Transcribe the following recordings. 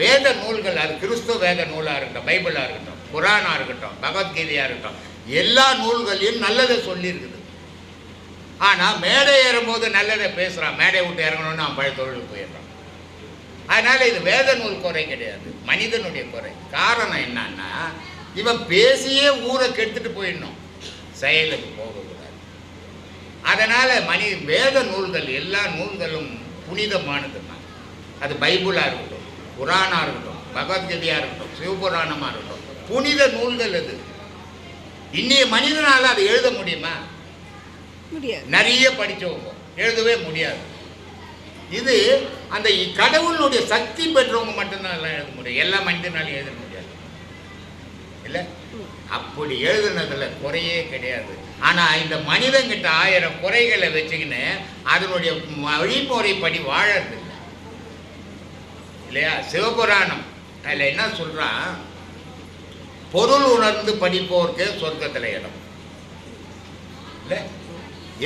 வேத நூல்கள் அது கிறிஸ்துவ வேத நூலாக இருக்கட்டும் பைபிளாக இருக்கட்டும் குரானாக இருக்கட்டும் பகவத்கீதையாக இருக்கட்டும் எல்லா நூல்களையும் நல்லதை சொல்லியிருக்குது. ஆனால் மேடை ஏறும்போது நல்லதை பேசுகிறான் மேடை விட்டு இறங்கணும்னு அவன் பழைய தொழிலுக்கு போயிடுறான். அதனால் இது வேத நூல் குறை கிடையாது மனிதனுடைய குறை. காரணம் என்னன்னா இவன் பேசியே ஊரை கெடுத்துட்டு போயிடணும். செயலுக்கு போகக்கூடாது. அதனால் மனி வேத நூல்கள் எல்லா நூல்களும் புனிதமானது தான் அது பைபிளாக இருக்கட்டும் குரானாக இருக்கட்டும் பகவத்கீதையாக இருக்கட்டும் சிவபுராணமாக இருக்கட்டும் புனித நூல்கள் அது இன்னைய மனிதனால் அதை எழுத முடியுமா? முடியாது. நிறைய படித்தவங்க எழுதவே முடியாது. இது அந்த கடவுளுடைய சக்தி பெற்றவங்க மட்டும்தான் எல்லாம் எழுத முடியும். எல்லா மனிதனாலையும் எழுத முடியாது. இல்லை? அப்படி எழுதுனதுல குறையே கிடையாது. ஆனால் இந்த மனிதங்கிட்ட ஆயிரம் குறைகளை வச்சுக்கின்னு அதனுடைய வழிமுறைப்படி வாழறது. இல்லையா? சிவபுராணம். அதில் என்ன சொல்கிறான் பொருள் உணர்ந்து படிப்போருக்கு சொர்க்கத்தில் இடம். இல்லை?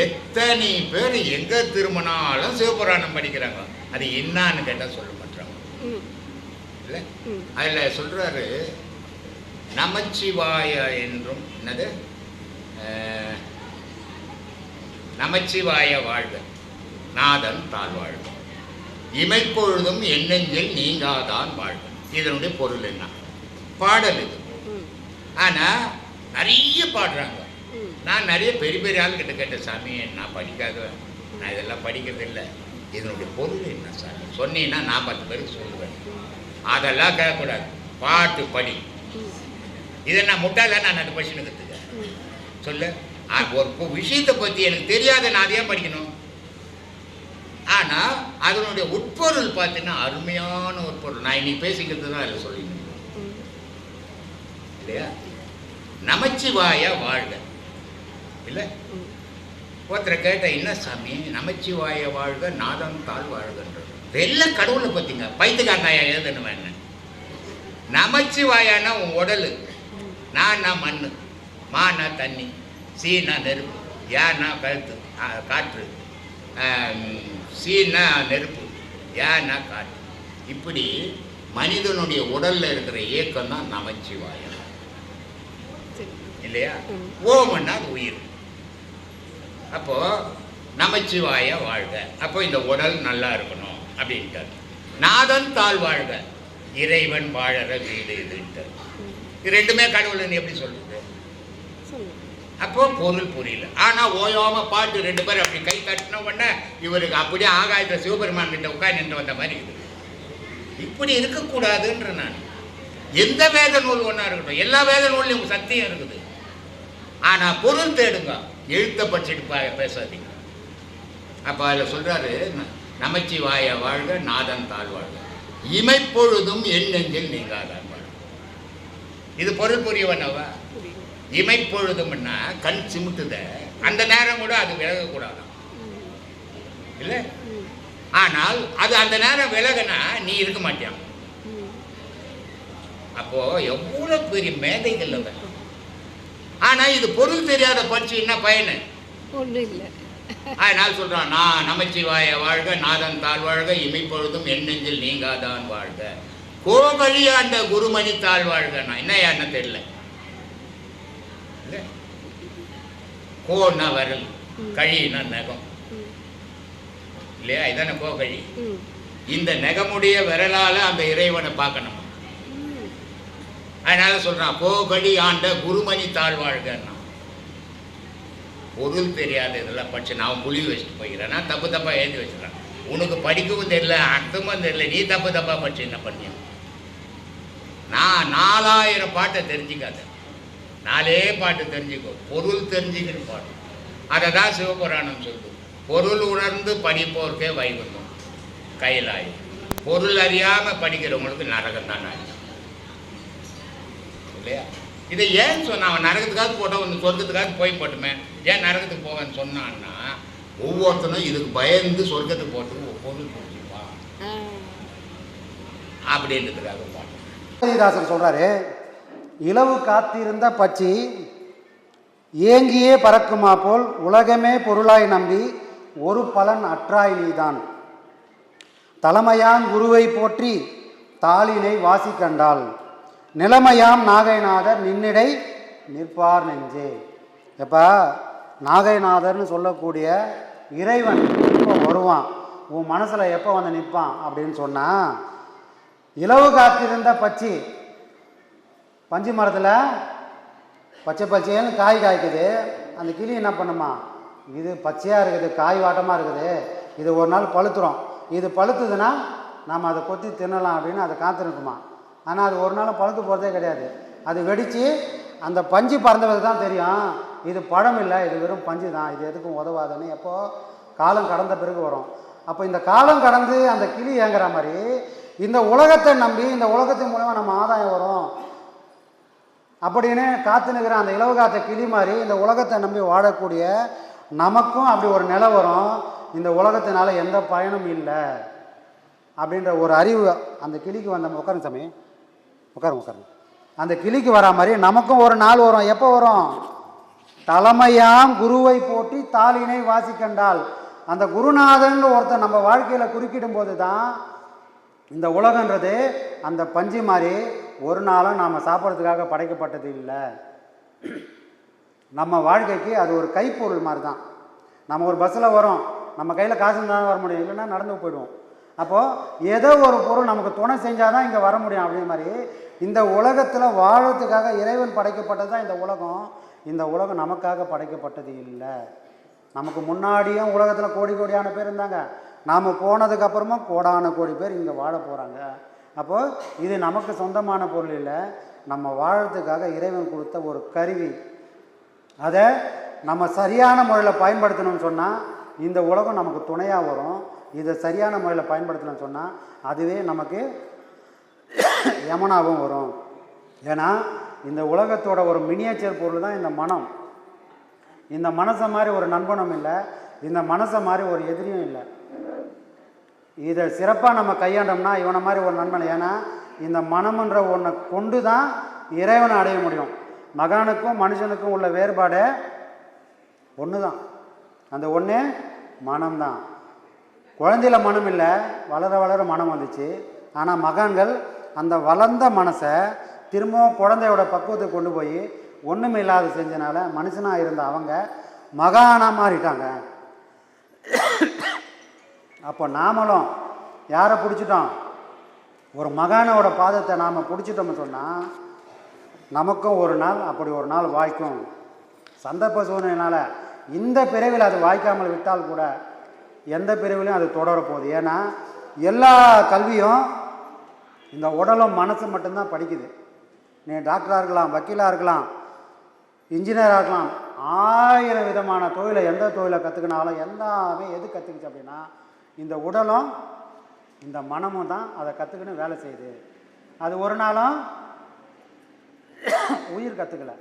எத்தனை பேர் எங்கே திரும்பினாலும் சிவபுராணம் படிக்கிறாங்க. அது என்னான்னு கேட்டால் சொல்ல மாட்டாங்க இல்லை? அதில் சொல்கிறாரு நமச்சிவாய என்றும் என்னது? நமச்சிவாய வாழ்க. நாதன் தாழ்வாழ்க. இமைப்பொழுதும் எண்ணெஞ்சில் நீங்காதான் வாழ்க. இதனுடைய பொருள் என்ன? பாடல் இது. ஆனால் நிறைய பாடுறாங்க. நான் நிறைய பெரிய பெரிய ஆள்கிட்ட கேட்டேன் சாமி நான் படிக்காத நான் இதெல்லாம் படிக்கிறது இல்லை. இதனுடைய பொருள் என்ன சாமி? சொன்னீங்கன்னா நான் பத்து பேருக்கு சொல்லுவேன். அதெல்லாம் கேட்கக்கூடாது. பாட்டு படி. இதை நான் முட்டாள நான் அந்த படிச்சுனுக்கிறதுக்கு ம். சொல்லு. ஒரு விஷயத்தை பற்றி எனக்கு தெரியாத நான் அதையே படிக்கணும்? ஆனால் அதனுடைய உட்பொருள் பார்த்தீங்கன்னா அருமையான உட்பொருள். நான் இன்னைக்கு பேசிக்கிறது தான் அதில் சொல்லிக்கணும் இல்லையா? நமச்சிவாய வாழ்க. இல்லை? ஒருத்தரை கேட்டால் என்ன சாமி? நமச்சிவாய வாழ்க நாதம் தாழ் வாழ்கன்றது. எல்லாம் கடவுளை பார்த்தீங்க பைத்துக்காரனாயா எழுதணும் என்ன? நமச்சிவாயானா உன் உடல். நான்னா மண் மானா தண்ணி. சீனா நெருப்பு. யானா கழுத்து. காற்று. சீனா நெருப்பு. யானா காற்று இப்படி மனிதனுடைய உடல்ல இருக்கிற இயக்கம் தான் நமச்சிவாயம். இல்லையா. ஓமன்னா உயிர். அப்போ நமச்சிவாய வாழ்க. அப்போ இந்த உடல் நல்லா இருக்கணும் அப்படின்ட்டார். நாதன் தாழ் வாழ்க. இறைவன் வாழற வீடு இதுன்ட்டார். ம் இது ரெண்டுமே கடவுள்னு எப்படி சொல்லுங்க அப்போ பொருள் புரியல. ஆனா ஓயாம பாட்டு ரெண்டு பேரும் அப்படி கை தட்டின உடனே இவருக்கு அப்படியே ஆகாயத்தில் சிவபெருமான் கிட்ட உட்கார்ந்து நின்று வந்த மாதிரி இருக்குது. இப்படி இருக்கக்கூடாதுன்ற நான். எந்த வேத நூல் ஒன்றா இருக்கட்டும் எல்லா வேத நூல்லையும் சத்தியம் இருக்குது. ஆனா பொருள் தேடுங்க. எழுத்த படிச்சுட்டு பா- பேசாதீங்க. அப்போ அதில் சொல்கிறாரு நமச்சி நமச்சிவாய வாழ்க நாதன் தாழ் வாழ்க. இமைப்பொழுதும் என் நெஞ்சில் நீங்காதான் வாழ்க. இது பொருள் புரியவனவா? இமைப்பொழுதும்னா கண் சிமிட்டுத. அந்த நேரம் கூட அது விலகக்கூடாது இல்லை? ஆனால் அது அந்த நேரம் விலகுனா நீ இருக்க மாட்டியான் அப்போ எவ்வளோ பெரிய மேதைகள் அவன். ஆனா இது பொருள் தெரியாத படிச்சு என்ன பயனு? ஒன்றும் இல்லை அதனால் சொல்றான் நான் நமச்சிவாய வாழ்க நாதன் தாழ் வாழ்க இமைப்பொழுதும் என் நெஞ்சில் நீங்காதான் வாழ்க. கோகழி அந்த குருமணி தாழ் வாழ்க நான் என்ன யாருன்னு தெரியல. கோன்னா வரல் கழினா நகம். இல்லையா? இதானே கோகழி ம். இந்த நெகமுடைய விரலால அந்த இறைவனை பார்க்கணும். அதனால சொல்றான் கோகடி ஆண்ட குருமணி தாழ்வாழ்கன்னா பொருள் தெரியாத இதெல்லாம் படிச்சு நான் புளி வச்சுட்டு போய்க்கிறேன் நான் தப்பு தப்பா எழுதி வச்சுக்கிறேன் உனக்கு படிக்கவும் தெரியல அர்த்தமும் தெரியல நீ தப்பு தப்பா படிச்சு என்ன பண்ணிய. நான் நாலாயிரம் பாட்டை தெரிஞ்சுக்காத. நாலே பாட்டு தெரிஞ்சுக்கோ. பொருள் தெரிஞ்சுக்கின்னு பாடு அதை தான் சிவபுராணம் சொல்லுது. பொருள் உணர்ந்து படிப்போருக்கே வைகுந்தம். கைலாயம் பொருள் அறியாம படிக்கிறவங்களுக்கு நரகம் தான் இல்லையா? இதை ஏன் சொன்னான் அவன் நரகத்துக்காக போட்டால் வந்து சொர்க்கத்துக்காக போய் போட்டுமே. ஏன் நரகத்துக்கு போவேன்னு சொன்னான்னா ஒவ்வொருத்தனும் இதுக்கு பயந்து சொர்க்கத்துக்கு போட்டு பொருள் ஆ. அப்படின்றதுக்காக போட்டான் பாரதிதாசன் இளவு இலவு காத்திருந்த பச்சி ஏங்கியே பறக்குமா போல் உலகமே பொருளாய் நம்பி ஒரு பலன் அற்றாய் நீதான். தலைமையான் குருவை போற்றி தாளினை வாசி கண்டாள். நிலைமையாம் நாகைநாதர் நின்னிடை நிற்பார் நெஞ்சே. எப்பா நாகைநாதர்னு சொல்லக்கூடிய இறைவன் எப்போ வருவான்? உன் மனசில் எப்போ வந்து நிற்பான் அப்படின்னு சொன்னால் இலவு காத்திருந்த பச்சி பஞ்சு மரத்தில் பச்சை பச்சைன்னு காய் காய்க்குது. அந்த கிளி என்ன பண்ணுமா? இது பச்சையாக இருக்குது காய் வாட்டமாக இருக்குது. இது ஒரு நாள் பழுத்துரும். இது பழுத்துதுன்னா நாம் அதை கொத்தி தின்னலாம் அப்படின்னு அதை காத்திருக்குமா? ஆனால் அது ஒரு நாள் பழுத்து போகிறதே கிடையாது. அது வெடித்து அந்த பஞ்சு பறந்தவருக்கு தான் தெரியும். இது பழம் இல்லை இது வெறும் பஞ்சு தான். இது எதுக்கும் உதவாதுன்னு எப்போது காலம் கடந்த பிறகு வரும். அப்போ இந்த காலம் கடந்து அந்த கிளி ஏங்குற மாதிரி இந்த உலகத்தை நம்பி இந்த உலகத்தின் மூலமாக நம்ம ஆதாயம் வரும். அப்படின்னு காத்து நிற்கிற அந்த இலவு காத்த கிளி மாதிரி இந்த உலகத்தை நம்பி வாழக்கூடிய நமக்கும் அப்படி ஒரு நிலை வரும். இந்த உலகத்தினால எந்த பயனும் இல்லை. அப்படின்ற ஒரு அறிவு அந்த கிளிக்கு வந்த உட்காருங்க சாமி. உட்காருங்க உட்காருங்க. அந்த கிளிக்கு வரா மாதிரி நமக்கும் ஒரு நாள் வரும். எப்போ வரும்? தலைமையாம் குருவை போட்டி தாளினை வாசிக்கண்டால் அந்த குருநாதன் ஒருத்தன் நம்ம வாழ்க்கையில் குறுக்கிடும் போது தான் இந்த உலகன்றது அந்த பஞ்சு மாதிரி ஒரு நாளும் நாம் சாப்பிட்றதுக்காக படைக்கப்பட்டது இல்லை. நம்ம வாழ்க்கைக்கு அது ஒரு கைப்பொருள் மாதிரி தான் நம்ம ஒரு பஸ்ஸில் வரோம் நம்ம கையில் காசு இருந்தாலும் வர முடியும் இல்லைன்னா நடந்து போயிடுவோம். அப்போது ஏதோ ஒரு பொருள் நமக்கு துணை செஞ்சால் தான் இங்கே வர முடியும் அப்படின்ற மாதிரி இந்த உலகத்தில் வாழறதுக்காக இறைவன் படைக்கப்பட்டது தான் இந்த உலகம். இந்த உலகம் நமக்காக படைக்கப்பட்டது இல்லை. நமக்கு முன்னாடியும் உலகத்தில் கோடி கோடியான பேர் இருந்தாங்க. நாம் போனதுக்கப்புறமும் கோடான கோடி பேர் இங்கே வாழ போகிறாங்க அப்போது இது நமக்கு சொந்தமான பொருள் இல்லை. நம்ம வாழறதுக்காக இறைவன் கொடுத்த ஒரு கருவி. அதை நம்ம சரியான முறையில் பயன்படுத்தணும்னு சொன்னால் இந்த உலகம் நமக்கு துணையாக வரும். இதை சரியான முறையில் பயன்படுத்தணும்னு சொன்னால் அதுவே நமக்கு யமனாகவும் வரும். ஏன்னா இந்த உலகத்தோட ஒரு மினியேச்சர் பொருள் தான் இந்த மனம். இந்த மனசை மாதிரி ஒரு நண்பனும் இல்லை. இந்த மனசை மாதிரி ஒரு எதிரியும் இல்லை. இதை சிறப்பாக நம்ம கையாண்டோம்னா இவனை மாதிரி ஒரு நண்பன் ஏன்னா இந்த மனம்ன்ற ஒன்றை கொண்டு தான் இறைவனை அடைய முடியும். மகானுக்கும் மனுஷனுக்கும் உள்ள வேறுபாடு ஒன்று தான் அந்த ஒன்று மனம்தான். குழந்தையில மனம் இல்லை வளர வளர மனம் வந்துச்சு. ஆனால் மகான்கள் அந்த வளர்ந்த மனசை திரும்பவும் குழந்தையோட பக்குவத்துக்கு கொண்டு போய் ஒன்றும் இல்லாத செஞ்சனால மனுஷனாக இருந்த அவங்க மகானாக மாறிட்டாங்க. அப்போ நாமளும் யாரை பிடிச்சிட்டோம்? ஒரு மகானோட பாதத்தை நாம் பிடிச்சிட்டோம்னு சொன்னால் நமக்கும் ஒரு நாள் அப்படி ஒரு நாள் வாய்க்கும். சந்தர்ப்ப சூழ்நிலையினால் இந்த பிரிவில் அது வாய்க்காமல் விட்டால் கூட எந்த பிரிவிலையும் அது தொடரப்போகுது. ஏன்னா எல்லா கல்வியும் இந்த உடலும் மனசு மட்டும்தான் படிக்குது. நீ டாக்டராக இருக்கலாம் வக்கீலாக இருக்கலாம் இன்ஜினியராக இருக்கலாம் ஆயிரம் விதமான தொழிலை எந்த தொழிலை கற்றுக்கினாலும் எல்லாமே எது கற்றுக்குச்சு அப்படின்னா இந்த உடலும் இந்த மனமும் தான் அதை கற்றுக்கின்னு வேலை செய்யுது. அது ஒரு நாளும் உயிர் கற்றுக்கல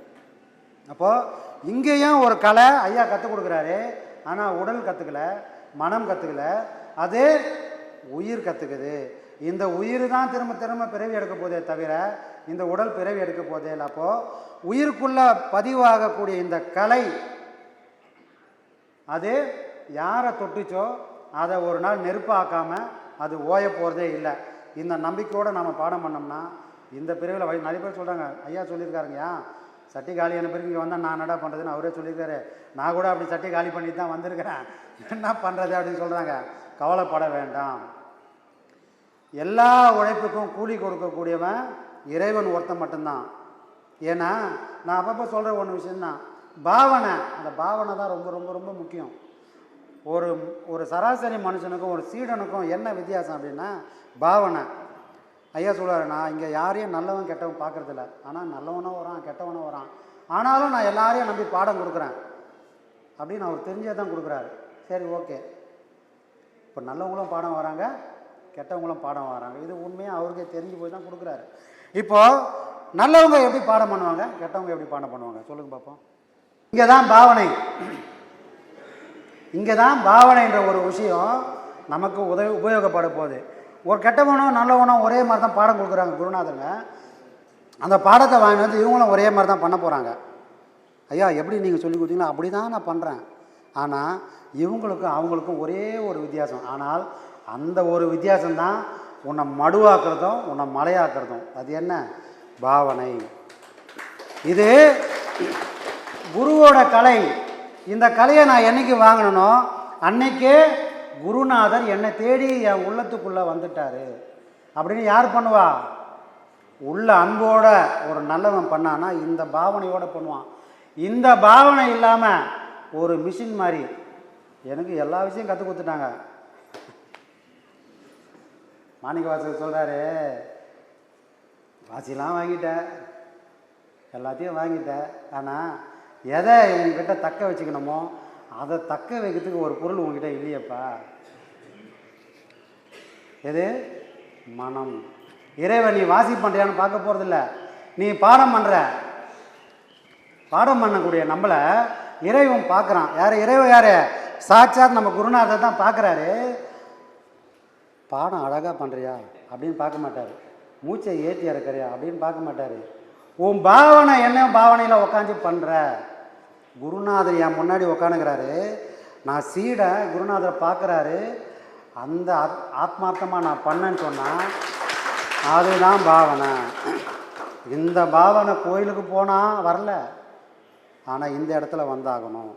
அப்போது இங்கேயும் ஒரு கலை ஐயா கற்றுக் கொடுக்குறாரு. ஆனால் உடல் கற்றுக்கல மனம் கற்றுக்கல அது உயிர் கற்றுக்குது இந்த உயிர் தான் திரும்ப திரும்ப பிறவி எடுக்க போதே தவிர இந்த உடல் பிறவி எடுக்க போதே இல்லை. அப்போது உயிருக்குள்ள பதிவாகக்கூடிய இந்த கலை அது யாரை தொட்டுச்சோ அதை ஒரு நாள் நெருப்பாக்காமல் அது ஓய போகிறதே இல்லை. இந்த நம்பிக்கையோடு நம்ம பாடம் பண்ணோம்னா இந்த பிரிவில் வை நிறைய பேர் சொல்கிறாங்க ஐயா சொல்லியிருக்காருங்கய்யா. சட்டி காலியான பிறகு இங்கே வந்தால் நான் என்னடா பண்ணுறதுன்னு அவரே சொல்லியிருக்காரு. நான் கூட அப்படி சட்டி காலி பண்ணி தான் வந்திருக்கிறேன். என்ன பண்ணுறது அப்படின்னு சொல்கிறாங்க கவலைப்பட வேண்டாம். எல்லா உழைப்புக்கும் கூலி கொடுக்கக்கூடியவன் இறைவன் ஒருத்தன் மட்டும்தான். ஏன்னா நான் அப்பப்போ சொல்கிற ஒன்று விஷயந்தான் பாவனை அந்த பாவனை தான் ரொம்ப ரொம்ப ரொம்ப முக்கியம். ஒரு ஒரு சராசரி மனுஷனுக்கும் ஒரு சீடனுக்கும் என்ன வித்தியாசம் அப்படின்னா பாவனை. ஐயா சொல்லுவார் நான் இங்கே யாரையும் நல்லவன் கெட்டவன் பார்க்கறதில்ல. ஆனால் நல்லவனும் வரான் கெட்டவனும் வரான். ஆனாலும் நான் எல்லாரையும் நம்பி பாடம் கொடுக்குறேன். அப்படின்னு அவர் தெரிஞ்சே தான் கொடுக்குறாரு. சரி ஓகே. இப்போ நல்லவங்களும் பாடம் வராங்க கெட்டவங்களும் பாடம் வராங்க. இது உண்மையாக அவருக்கே தெரிஞ்சு போய் தான் கொடுக்குறாரு. இப்போது நல்லவங்க எப்படி பாடம் பண்ணுவாங்க கெட்டவங்க எப்படி பாடம் பண்ணுவாங்க? சொல்லுங்கள் பார்ப்போம் இங்கே தான் பாவனை. இங்கே தான் பாவனைன்ற ஒரு விஷயம் நமக்கு உதவி உபயோகப்பட போகுது. ஒரு கெட்டவனும் நல்லவனும் ஒரே மாதிரி தான் பாடம் கொடுக்குறாங்க குருநாதங்க அந்த பாடத்தை வாங்கி வந்து இவங்களும் ஒரே மாதிரி தான் பண்ண போகிறாங்க ஐயா எப்படி நீங்கள் சொல்லி கொடுத்தீங்களோ அப்படி தான் நான் பண்ணுறேன் ஆனால் இவங்களுக்கும் அவங்களுக்கும் ஒரே ஒரு வித்தியாசம். ஆனால் அந்த ஒரு வித்தியாசம்தான் உன்னை மடுவாக்குறதும் உன்னை மலையாக்குறதும். அது என்ன? பாவனை. இது குருவோட கலை. இந்த கலையை நான் என்னைக்கு வாங்கினனோ அன்னைக்கே குருநாதர் என்னை தேடி என் உள்ளத்துக்குள்ளே வந்துட்டாரு. அப்படின்னு யார் பண்ணுவா? உள்ள அன்போட ஒரு நல்லவன் பண்ணானா இந்த பாவனையோடு பண்ணுவான். இந்த பாவனை இல்லாமல் ஒரு மிஷின் மாதிரி. எனக்கு எல்லா விஷயம் கற்றுக் கொடுத்துட்டாங்க. மாணிக்க வாசகர் சொல்கிறாரு வாசிலாம் வாங்கிட்டேன் எல்லாத்தையும் வாங்கிட்டேன் ஆனால் எதை உங்ககிட்ட தக்க வச்சுக்கணுமோ அதை தக்க வைக்கிறதுக்கு ஒரு பொருள் உங்ககிட்ட இல்லையப்பா. எது? மனம். இறைவன் நீ வாசி பண்ணுறியான்னு பார்க்க போகிறதில்ல நீ பாடம் பண்ணுற பாடம் பண்ணக்கூடிய நம்மளை இறைவன் பார்க்குறான். யார்? இறைவன் யார்? சாட்சாத் நம்ம குருநாதர் தான் பார்க்குறாரு. பாடம் அழகாக பண்ணுறியா அப்படின்னு பார்க்க மாட்டார். மூச்சை ஏற்றி இறக்குறியா அப்படின்னு பார்க்க மாட்டார். உன் பாவனை என்ன பாவனையில் உட்காந்து பண்ணுற குருநாதர் என் முன்னாடி உக்காணுங்கிறாரு நான் சீடை குருநாதரை பார்க்குறாரு. அந்த ஆத்- ஆத்மார்த்தமாக நான் பண்ணேன்னு சொன்னால் அதுதான் பாவனை. இந்த பாவனை கோயிலுக்கு போனால் வரல. ஆனால் இந்த இடத்துல வந்தாகணும்.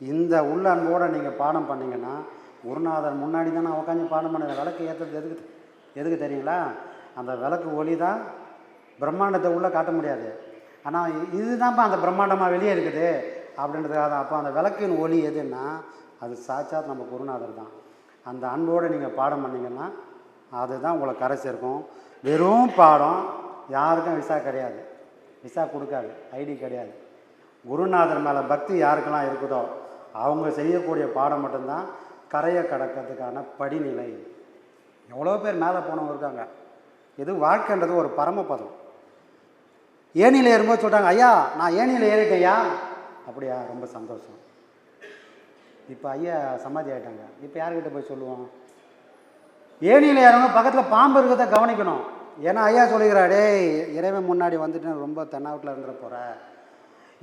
இந்த உள்ள அன்போடு நீங்கள் பாடம் பண்ணிங்கன்னா குருநாதர் முன்னாடி தான் நான் உட்காந்து பாடம் பண்ணுறேன் விளக்கு ஏற்றுறது எதுக்கு எதுக்கு தெரியுங்களா? அந்த விளக்கு ஒளி தான் பிரம்மாண்டத்தை உள்ளே காட்ட முடியாது. ஆனால் இதுதான்ப்பா அந்த பிரம்மாண்டமாக வெளியே இருக்குது. அப்படின்றதுக்காக தான். அப்போ அந்த விளக்கின் ஒளி எதுன்னா அது சாட்சாத் நம்ம குருநாதர் தான். அந்த அன்போடு நீங்கள் பாடம் பண்ணிங்கன்னா அதுதான் உங்களை கரை சேர்க்கும். வெறும் பாடம் யாருக்கும் விசா கிடையாது. விசா கொடுக்காது. ஐடி கிடையாது. குருநாதர் மேலே பக்தி யாருக்கெல்லாம் இருக்குதோ அவங்க செய்யக்கூடிய பாடம் மட்டும்தான் கரையை கடக்கிறதுக்கான படிநிலை. எவ்வளோ பேர் மேலே போனவங்க இருக்காங்க. இது வாழ்க்கைன்றது ஒரு பரமபதம். ஏணியில் ஏறும்போது சொல்கிறாங்க ஐயா நான் ஏணியில் ஏறிட்டேயா அப்படியா? ரொம்ப சந்தோஷம். இப்போ ஐயா சமாதி ஆயிட்டாங்க. இப்போ யார்கிட்ட போய் சொல்லுவோம்? ஏனியில் ஏறணும் பக்கத்தில் பாம்பு இருக்கிறத கவனிக்கணும். ஏன்னா ஐயா சொல்லுகிறாடே இறைவன் முன்னாடி வந்துட்டு ரொம்ப தென்னாவட்டில் இருந்துட போகிற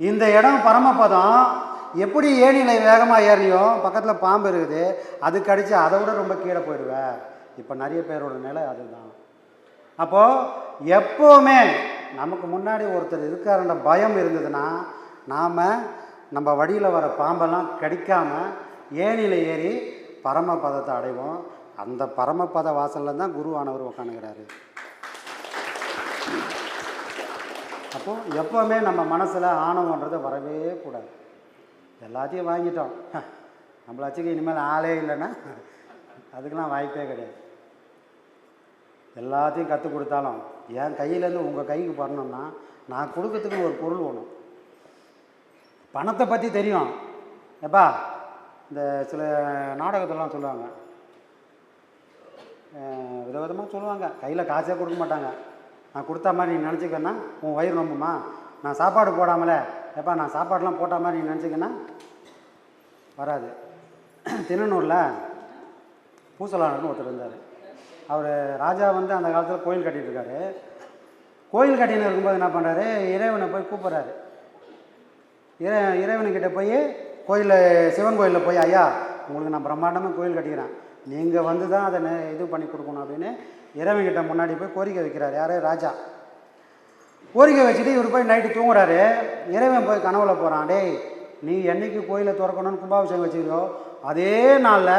இந்த இடம் பரமபதம். எப்படி ஏணியில் வேகமாக ஏறியும் பக்கத்தில் பாம்பு இருக்குது. அது கடிச்சு அதை விட ரொம்ப கீழே போயிடுவேன் இப்போ நிறைய பேரோட நிலை அதுதான். அப்போது எப்போவுமே நமக்கு முன்னாடி ஒருத்தர் இருக்காருன்ற பயம் இருந்ததுன்னா நாம் நம்ம வழியில் வர பாம்பெல்லாம் கடிக்காம ஏணியில் ஏறி பரமபதத்தை அடைவோம். அந்த பரமபத வாசலில் தான் குருவானவர் உக்காந்துக்கிறாரு. அப்போது எப்போவுமே நம்ம மனசில் ஆணவன்றது வரவே கூடாது. எல்லாத்தையும் வாங்கிட்டோம். நம்மளாச்சுக்கு இனிமேல் ஆளே இல்லைன்னா அதுக்கெல்லாம் வாய்ப்பே கிடையாது. எல்லாத்தையும் கற்றுக் கொடுத்தாலும் என் கையிலேருந்து உங்கள் கைக்கு வரணும்னா நான் கொடுக்கறதுக்கு ஒரு பொருள் வேணும். பணத்தை பற்றி தெரியும். எப்பா இந்த சில நாடகத்தெல்லாம் சொல்லுவாங்க. விதவிதமாக சொல்லுவாங்க. கையில் காசே கொடுக்க மாட்டாங்க. நான் கொடுத்த மாதிரி நீ நினச்சிக்கன்னா உன் வயிறு ரொம்புமா நான் சாப்பாடு போடாமலே எப்பா நான் சாப்பாடெலாம் போட்ட மாதிரி நீ நினச்சிக்கன்னா? வராது. திண்ணனூரில் பூசலாளர்னு ஒருத்தர் இருந்தார். அவர் ராஜா வந்து அந்த காலத்தில் கோயில் கட்டிகிட்டு இருக்காரு. கோயில் கட்டின்னு இருக்கும்போது என்ன பண்ணுறாரு இறைவனை போய் கூப்பிட்றாரு. இறை இறைவனுக்கிட்ட போய் கோயிலில் சிவன் கோயிலில் போய் ஐயா உங்களுக்கு நான் பிரம்மாண்டமாக கோயில் கட்டிக்கிறேன். நீங்கள் வந்து தான் அதை இது பண்ணி கொடுக்கணும் அப்படின்னு இறைவன்கிட்ட முன்னாடி போய் கோரிக்கை வைக்கிறார். யார்? ராஜா. கோரிக்கை வச்சுட்டு இவர் போய் நைட்டு தூங்குறாரு. இறைவன் போய் கனவுல போகிறான் டேய் நீ என்னைக்கு கோயிலை திறக்கணும்னு கும்பாபிஷேகம் வச்சுக்கிறோ அதே நாளில்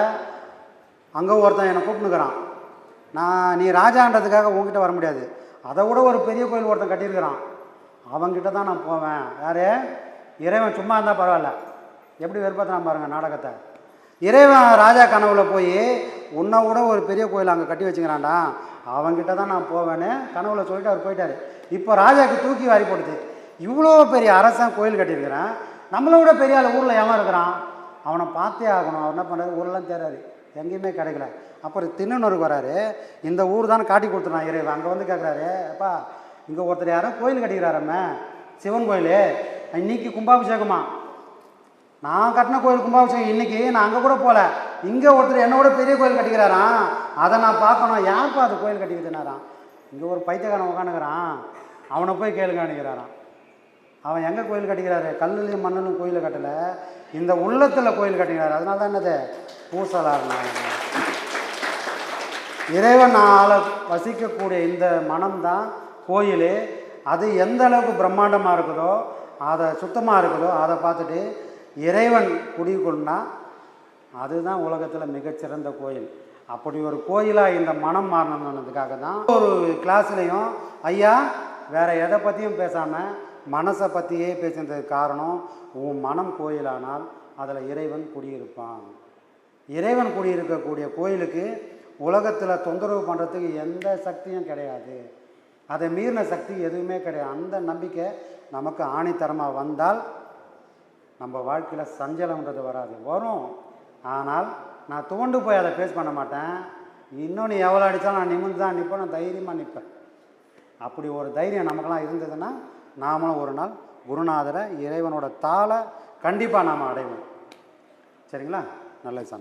அங்கே ஒருத்தன் என்னை கூப்பிட்டுக்கிறான் நான் நீ ராஜான்றதுக்காக உங்ககிட்ட வர முடியாது. அதை விட ஒரு பெரிய கோயில் ஒருத்தன் கட்டியிருக்கிறான். அவன்கிட்ட தான் நான் போவேன். யாரே? இறைவன் சும்மா இருந்தால் பரவாயில்ல. எப்படி வெறுப்பாத்தான் பாருங்கள் நாடகத்தை. இறைவன் ராஜா கனவுல போய் உன்னை விட ஒரு பெரிய கோயில் அங்கே கட்டி வச்சுக்கிறான்டா. அவன்கிட்ட தான் நான் போவேன்னு கனவுல சொல்லிட்டு அவர் போயிட்டார். இப்போ ராஜாக்கு தூக்கி வாரி போடுது இவ்வளோ பெரிய அரசன் கோயில் கட்டியிருக்கிறான். நம்மளை விட பெரிய ஆள் ஊரில் எவன் இருக்கிறான்? அவனை பார்த்தே ஆகணும். அவர் என்ன பண்ணுறாரு ஊரெல்லாம் தேறாரு எங்கேயுமே கிடைக்கல. அப்புறம் திண்ணனூருக்கு வராரு. இந்த ஊர் தான் காட்டி கொடுத்துறான் இறைவன். அங்கே வந்து கேட்குறாரு அப்பா இங்கே ஒருத்தர் யாரோ கோயில் கட்டிக்கிறாரம்மே. சிவன் கோயில். இன்னைக்கு கும்பாபிஷேகமா? நான் கட்டின கோயில் கும்பாபிஷேகம் இன்னைக்கு நான் அங்கே கூட போகல இங்கே ஒருத்தர் என்னோட பெரிய கோயில் கட்டிக்கிறாராம். அதை நான் பார்க்கணும். யாருப்பா அது கோயில் கட்டிக்கிறதுனாராம் இங்கே ஒரு பைத்தியக்காரன் உட்காந்துக்கிறான் அவனை போய் கேளுங்க நினைக்கிறாராம் அவன் எங்கே கோயில் கட்டிக்கிறாரு? கல்லுலையும் மண்ணிலும் கோயில் கட்டலை. இந்த உள்ளத்தில் கோயில் கட்டிக்கிறாரு. அதனால தான் என்னது? பூசலார் இறைவனால் வசிக்கக்கூடிய இந்த மனம்தான் கோயில். அது எந்த அளவுக்கு பிரம்மாண்டமாக இருக்குதோ அதை சுத்தமாக இருக்குதோ அதை பார்த்துட்டு இறைவன் குடிக்கொண்டா அதுதான் உலகத்தில் மிகச்சிறந்த கோயில். அப்படி ஒரு கோயிலாக இந்த மனம் மாறணுன்றதுக்காக தான் ஒரு கிளாஸ்லேயும் ஐயா வேற எதை பற்றியும் பேசாமல் மனசை பற்றியே பேசினதுக்கு காரணம் உன் மனம் கோயிலானால் அதில் இறைவன் குடியிருப்பான். இறைவன் குடியிருக்கக்கூடிய கோயிலுக்கு உலகத்தில் தொந்தரவு பண்ணுறதுக்கு எந்த சக்தியும் கிடையாது. அதை மீறின சக்தி எதுவுமே கிடையாது. அந்த நம்பிக்கை நமக்கு ஆணித்தரமாக வந்தால் நம்ம வாழ்க்கையில் சஞ்சலம்ன்றது வராது. வரும். ஆனால் நான் துவண்டு போய் அதை ஃபேஸ் பண்ண மாட்டேன். இன்னொன்று எவ்வளோ அடித்தாலும் நான் நிமிர்ந்து தான் நிற்பேன் நான் தைரியமாக நிற்பேன் அப்படி ஒரு தைரியம் நமக்கெல்லாம் இருந்ததுன்னா நாமளும் ஒரு நாள் குருநாதரை இறைவனோட தாளை கண்டிப்பாக நாம் அடைவோம். சரிங்களா? நல்லது சாமி.